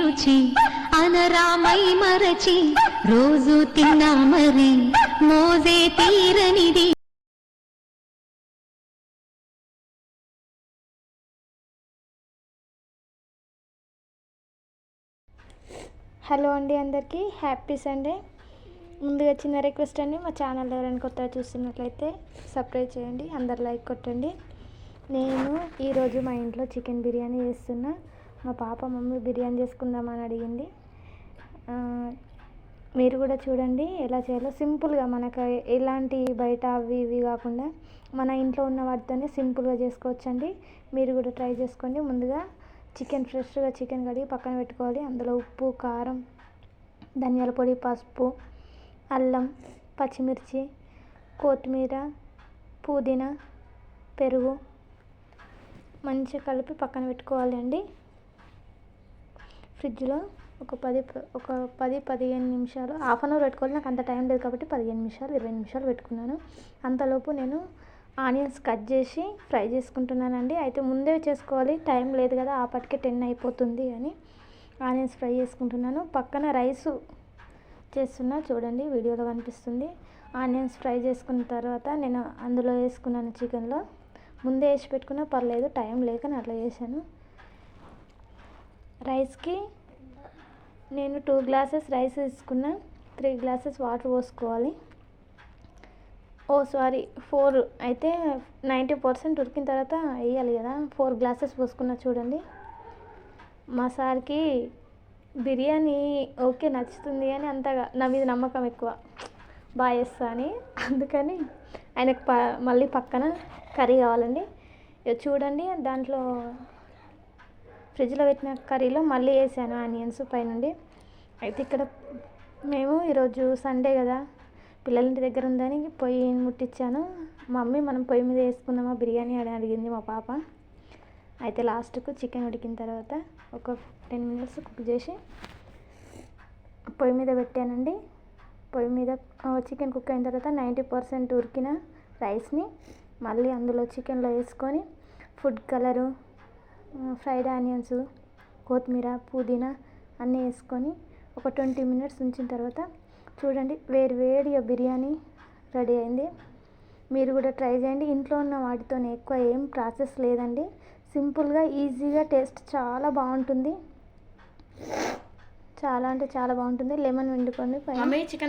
రుచి అనరామై మరచి రోజు తిన్నా మరి మోజే తీరనిది. హలో అండి అందరికీ హ్యాపీ సండే. ముందుగా చిన్న రిక్వెస్ట్ అండి మా ఛానల్ ఎవరైనా కొత్తగా చూస్తున్నట్లయితే సబ్స్క్రైబ్ చేయండి అందరు లైక్ కొట్టండి. నేను ఈరోజు మా ఇంట్లో చికెన్ బిర్యానీ చేస్తున్నా. మా పాప మమ్మీ బిర్యానీ చేసుకుందామని అడిగింది. మీరు కూడా చూడండి ఎలా చేయాలో. సింపుల్గా మనకు ఎలాంటి బయట అవి ఇవి కాకుండా మన ఇంట్లో ఉన్న వాటితోనే సింపుల్గా చేసుకోవచ్చండి. మీరు కూడా ట్రై చేసుకోండి. ముందుగా చికెన్ ఫ్రెష్గా చికెన్ కడిగి పక్కన పెట్టుకోవాలి. అందులో ఉప్పు కారం ధనియాల పొడి పసుపు అల్లం పచ్చిమిర్చి కొత్తిమీర పుదీనా పెరుగు మంచిగా కలిపి పక్కన పెట్టుకోవాలి అండి ఫ్రిడ్జ్లో ఒక పది ప- ఒక పది పదిహేను నిమిషాలు హాఫ్ అన్ అవర్ పెట్టుకోవాలి. నాకు అంత టైం లేదు కాబట్టి పదిహేను నిమిషాలు ఇరవై నిమిషాలు పెట్టుకున్నాను. అంతలోపు నేను ఆనియన్స్ కట్ చేసి ఫ్రై చేసుకుంటున్నానండి. అయితే ముందే చేసుకోవాలి. టైం లేదు కదా ఆపటికే టెన్ అయిపోతుంది అని ఆనియన్స్ ఫ్రై చేసుకుంటున్నాను. పక్కన రైసు చేస్తున్నా చూడండి వీడియోలో కనిపిస్తుంది. ఆనియన్స్ ఫ్రై చేసుకున్న తర్వాత నేను అందులో వేసుకున్నాను చికెన్లో. ముందే వేసి పెట్టుకున్నా పర్లేదు టైం లేక నేను అట్లా చేశాను. రైస్కి నేను టూ గ్లాసెస్ రైస్ తీసుకున్నా. త్రీ గ్లాసెస్ వాటర్ పోసుకోవాలి. ఓ సారీ ఫోర్ అయితే నైంటీ పర్సెంట్ ఉడికిన తర్వాత వేయాలి కదా. ఫోర్ గ్లాసెస్ పోసుకున్నా చూడండి. మా సార్కి బిర్యానీ ఓకే నచ్చుతుంది అని అంతగా నా మీద నమ్మకం ఎక్కువ. బాగా చేస్తా అని. అందుకని ఆయనకు ప మళ్ళీ పక్కన కర్రీ కావాలండి. చూడండి దాంట్లో ఫ్రిడ్జ్లో పెట్టిన కర్రీలో మళ్ళీ వేసాను ఆనియన్స్ పైనుండి అయితే ఇక్కడ మేము ఈరోజు సండే కదా పిల్లల ఇంటి దగ్గర ఉందని పొయ్యి ముట్టించాను మమ్మీ మనం పొయ్యి మీద వేసుకుందామా బిర్యానీ అని అడిగింది మా పాప. అయితే లాస్ట్కు చికెన్ ఉడికిన తర్వాత ఒక టెన్ మినిట్స్ కుక్ చేసి పొయ్యి మీద పెట్టానండి. పొయ్యి మీద చికెన్ కుక్ అయిన తర్వాత నైంటీ పర్సెంట్ ఉరికిన రైస్ని మళ్ళీ అందులో చికెన్లో వేసుకొని ఫుడ్ కలరు ఫ్రైడ్ ఆనియన్స్ కొత్తిమీర పుదీనా అన్నీ వేసుకొని ఒక ట్వంటీ మినిట్స్ ఉంచిన తర్వాత చూడండి వేడి వేడిగా బిర్యానీ రెడీ అయింది. మీరు కూడా ట్రై చేయండి. ఇంట్లో ఉన్న వాటితోనే ఎక్కువ ఏం ప్రాసెస్ లేదండి. సింపుల్గా ఈజీగా టేస్ట్ చాలా బాగుంటుంది. చాలా అంటే చాలా బాగుంటుంది. లెమన్ వండుకోండి పైన. చికెన్